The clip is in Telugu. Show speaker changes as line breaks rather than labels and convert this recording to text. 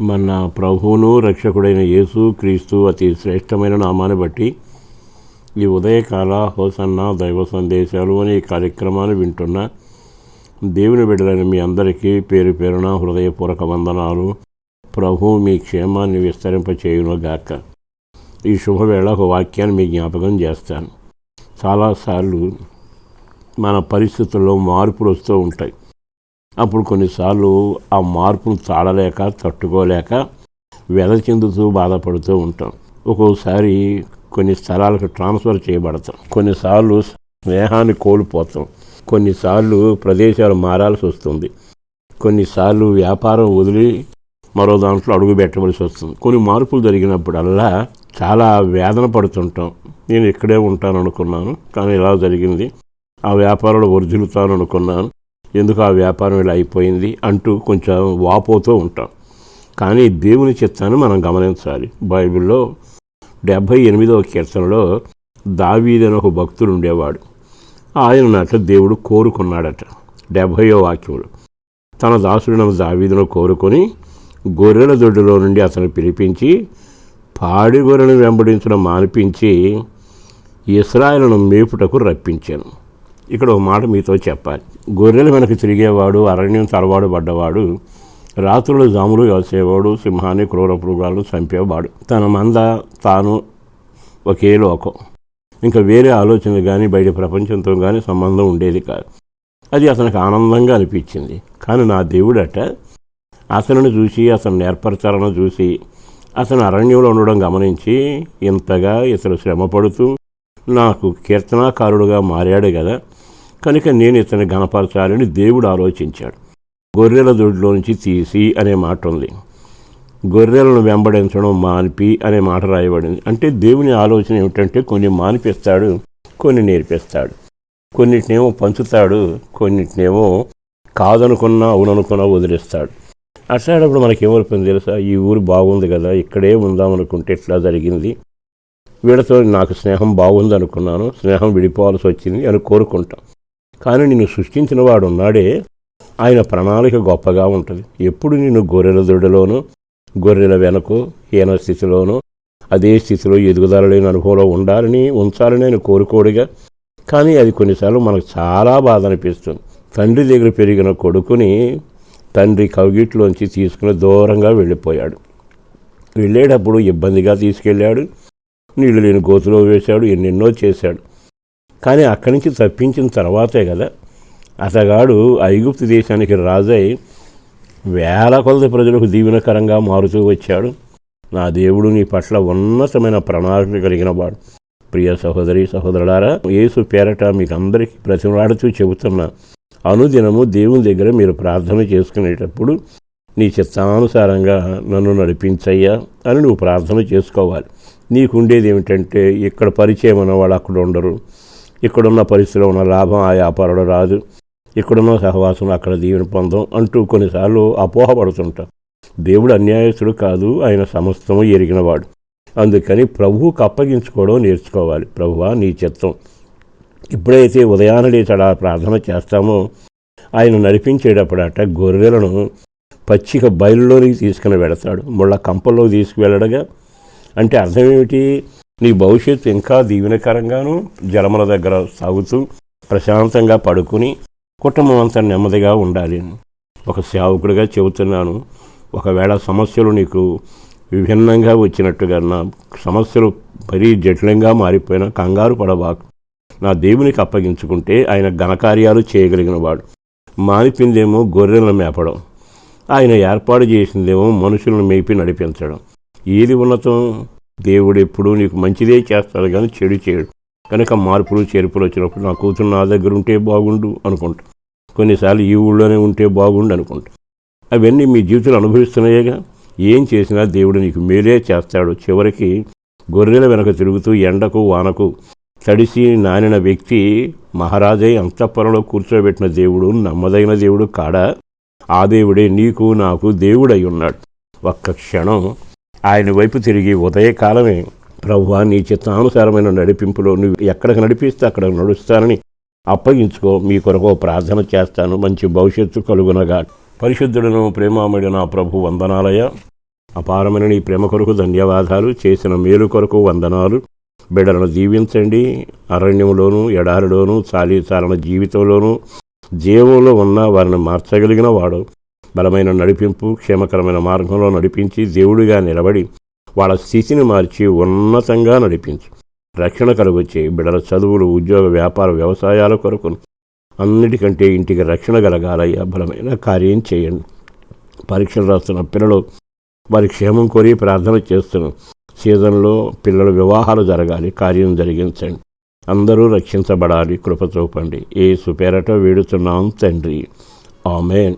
మన ప్రభువును రక్షకుడైన యేసు క్రీస్తు అతి శ్రేష్టమైన నామాన్ని బట్టి ఈ ఉదయకాల హోసన్న దైవ సందేశాలు అనే ఈ కార్యక్రమాన్ని వింటున్న దేవుని బిడ్డలైన మీ అందరికీ పేరు పేరున హృదయపూర్వక వందనాలు. ప్రభు మీ క్షేమాన్ని విస్తరింపచేయునుగాక. ఈ శుభవేళ ఒక వాక్యాన్ని మీ జ్ఞాపకం చేస్తాను. చాలాసార్లు మన పరిస్థితుల్లో మార్పులు వస్తూ ఉంటాయి. అప్పుడు కొన్నిసార్లు ఆ మార్పును తాళలేక తట్టుకోలేక వెద చెందుతూ బాధపడుతూ ఉంటాం. ఒక్కోసారి కొన్ని స్థలాలకు ట్రాన్స్ఫర్ చేయబడతాం. కొన్నిసార్లు స్నేహాన్ని కోల్పోతాం. కొన్నిసార్లు ప్రదేశాలు మారాల్సి వస్తుంది. కొన్నిసార్లు వ్యాపారం వదిలి మరో దాంట్లో అడుగు పెట్టవలసి వస్తుంది. కొన్ని మార్పులు జరిగినప్పుడల్లా చాలా వేదన పడుతుంటాం. నేను ఇక్కడే ఉంటాను అనుకున్నాను కానీ ఇలా జరిగింది. ఆ వ్యాపారంలో వర్ధిల్లుతాను అనుకున్నాను ఎందుకు ఆ వ్యాపారం ఇలా అయిపోయింది అంటూ కొంచెం వాపోతూ ఉంటాం. కానీ దేవుని చిత్తాన్ని మనం గమనించాలి. బైబిల్లో డెబ్భై ఎనిమిదవ కీర్తనలో దావీదని ఒక భక్తుడు ఉండేవాడు. ఆయన నాట దేవుడు కోరుకున్నాడట. డెబ్భయో వాక్యములు తన దాసుడిన దావీదును కోరుకొని గొర్రెల దొడ్డులో నుండి అతను పిలిపించి పాడి గొర్రెను వెంబడించడం మానిపించి ఇస్రాయలను మేపుటకు రప్పించాను. ఇక్కడ ఒక మాట మీతో చెప్పాలి. గొర్రెలు వెనక తిరిగేవాడు అరణ్యం తరవాడు పడ్డవాడు రాత్రులు జాములు వేసేవాడు సింహాన్ని క్రూర మృగాలను చంపేవాడు. తన మంద తాను ఒకే లోకం. ఇంకా వేరే ఆలోచన కానీ బయట ప్రపంచంతో కానీ సంబంధం ఉండేది కాదు. అది అతనికి ఆనందంగా అనిపించింది. కానీ నా దేవుడట అతనిని చూసి అతను నేర్పరచాలను చూసి అతను అరణ్యంలో ఉండడం గమనించి ఇంతగా ఇతను శ్రమపడుతూ నాకు కీర్తనాకారుడుగా మారాడు కదా కనుక నేను ఇతని గణపరచాలని దేవుడు ఆలోచించాడు. గొర్రెల దొడ్లో నుంచి తీసి అనే మాట ఉంది. గొర్రెలను వెంబడించడం మానిపి అనే మాట రాయబడింది. అంటే దేవుని ఆలోచన ఏమిటంటే కొన్ని మానిపిస్తాడు కొన్ని నేర్పిస్తాడు. కొన్నిటినేమో పంచుతాడు కొన్నిటినేమో కాదనుకున్నా అవుననుకున్నా వదిలేస్తాడు. అట్లాడప్పుడు మనకేమవుతుంది తెలుసా? ఈ ఊరు బాగుంది కదా ఇక్కడే ఉందాం అనుకుంటే ఇట్లా జరిగింది. వీళ్ళతో నాకు స్నేహం బాగుంది అనుకున్నాను స్నేహం విడిపోవాల్సి వచ్చింది అని కోరుకుంటాం. కానీ నిన్ను సృష్టించిన వాడు ఉన్నాడే ఆయన ప్రణాళిక గొప్పగా ఉంటుంది. ఎప్పుడు నేను గొర్రెల దొడ్డలోనూ గొర్రెల వెనకు హీన స్థితిలోనూ అదే స్థితిలో ఎదుగుదల లేని అనుభవంలో ఉండాలని ఉంచాలని నేను కోరుకోడుగా. కానీ అది కొన్నిసార్లు మనకు చాలా బాధ అనిపిస్తుంది. తండ్రి దగ్గర పెరిగిన కొడుకుని తండ్రి కవిగిట్లోంచి తీసుకుని దూరంగా వెళ్ళిపోయాడు. వెళ్ళేటప్పుడు ఇబ్బందిగా తీసుకెళ్ళాడు. నీళ్ళు లేని గోతులో వేశాడు ఎన్నెన్నో చేశాడు. కానీ అక్కడి నుంచి తప్పించిన తర్వాతే కదా. అతగాడు ఐగుప్తు దేశానికి రాజై వేల కొలది ప్రజలకు దీవెనకరంగా మారుతూ వచ్చాడు. నా దేవుడు నీ పట్ల ఉన్నతమైన ప్రణాళిక కలిగిన వాడు. ప్రియ సహోదరి సహోదరులారా యేసు పేరట మీకు అందరికీ ప్రతిమాడుతూ చెబుతున్నా అనుదినము దేవుని దగ్గర మీరు ప్రార్థన చేసుకునేటప్పుడు నీ చిత్తానుసారంగా నన్ను నడిపించయ్యా అని నువ్వు ప్రార్థన చేసుకోవాలి. నీకు ఉండేది ఏమిటంటే ఇక్కడ పరిచయం ఉన్నవాళ్ళు అక్కడ ఉండరు. ఇక్కడున్న పరిస్థితిలో ఉన్న లాభం ఆ వ్యాపారంలో రాదు. ఇక్కడున్న సహవాసం అక్కడ దీవెన పొందం అంటూ కొన్నిసార్లు అపోహపడుతుంటాం దేవుడు అన్యాయస్తుడు కాదు ఆయన సమస్తము ఎరిగినవాడు. అందుకని ప్రభువుకు అప్పగించుకోవడం నేర్చుకోవాలి. ప్రభువా నీ చిత్తం. ఇప్పుడైతే ఉదయాన్నే లేచాడు ప్రార్థన చేస్తామో ఆయన నడిపించేటప్పుడట గొర్రెలను పచ్చిక బయలులోనికి తీసుకుని వెడతాడు ముళ్ళ కంపల్లో తీసుకువెళ్ళడగా అంటే అర్థం ఏమిటి? నీ భవిష్యత్తు ఇంకా దీవెనకరంగాను జలముల దగ్గర సాగుతూ ప్రశాంతంగా పడుకుని కుటుంబం అంతా నెమ్మదిగా ఉండాలి. ఒక సేవకుడిగా చెబుతున్నాను. ఒకవేళ సమస్యలు నీకు విభిన్నంగా వచ్చినట్టుగా నా సమస్యలు మరీ జటిలంగా మారిపోయిన కంగారు పడబాకు నా దేవునికి అప్పగించుకుంటే ఆయన ఘనకార్యాలు చేయగలిగిన వాడు మానిపిందేమో గొర్రెలను మేపడం. ఆయన ఏర్పాటు చేసిందేమో మనుషులను మేపి నడిపించడం. ఏది ఉన్నతం దేవుడు ఎప్పుడూ నీకు మంచిదే చేస్తాడు కానీ చెడు చేయడు. కనుక మార్పులు చేర్పులు వచ్చినప్పుడు నా కూతురు నా దగ్గర ఉంటే బాగుండు అనుకుంటా. కొన్నిసార్లు ఈ ఊళ్ళోనే ఉంటే బాగుండు అనుకుంటా. అవన్నీ మీ జీవితంలో అనుభవిస్తున్నాయేగా? ఏం చేసినా దేవుడు నీకు మేలే చేస్తాడు. చివరికి గొర్రెల వెనక తిరుగుతూ ఎండకు వానకు తడిసి నానిన వ్యక్తి మహారాజై అంతఃపురంలో కూర్చోబెట్టిన దేవుడు నమ్మదైన దేవుడు కాడా? ఆ దేవుడే నీకు నాకు దేవుడై ఉన్నాడు. ఒక్క క్షణం ఆయన వైపు తిరిగి ఉదయకాలమే ప్రభువా నీ చిత్తానుసారమైన నడిపింపులో నువ్వు ఎక్కడికి నడిపిస్తే అక్కడ నడుస్తానని అప్పగించుకో మీ కొరకు ప్రార్థన చేస్తాను మంచి భవిష్యత్తు కలుగునగా. పరిశుద్ధుడను ప్రేమామయుడు నా ప్రభు వందనాలయ అపారమైన నీ ప్రేమ కొరకు ధన్యవాదాలు చేసిన మేలు కొరకు వందనాలు. బిడ్డలను దీవించండి అరణ్యంలోనూ ఎడారిలోనూ చాలీ చాలన జీవితంలోనూ. జీవంలో ఉన్న వారిని మార్చగలిగిన వాడు. బలమైన నడిపింపు క్షేమకరమైన మార్గంలో నడిపించి దేవుడిగా నిలబడి వాళ్ళ స్థితిని మార్చి ఉన్నతంగా నడిపించు. రక్షణ కలుగొచ్చే బిడ్డల చదువులు ఉద్యోగ వ్యాపార వ్యవసాయాల కొరకు అన్నిటికంటే ఇంటికి రక్షణ కలగాలయ్యా. బలమైన కార్యం చేయండి. పరీక్షలు రాస్తున్న పిల్లలు వారి క్షేమం కోరి ప్రార్థన చేస్తున్నాం సీజన్లో పిల్లల వివాహాలు జరగాలి కార్యం జరిగించండి. అందరూ రక్షించబడాలి కృప చూపండి ఏ సుపేరట వేడుతున్నాం తండ్రి. ఆమెన్.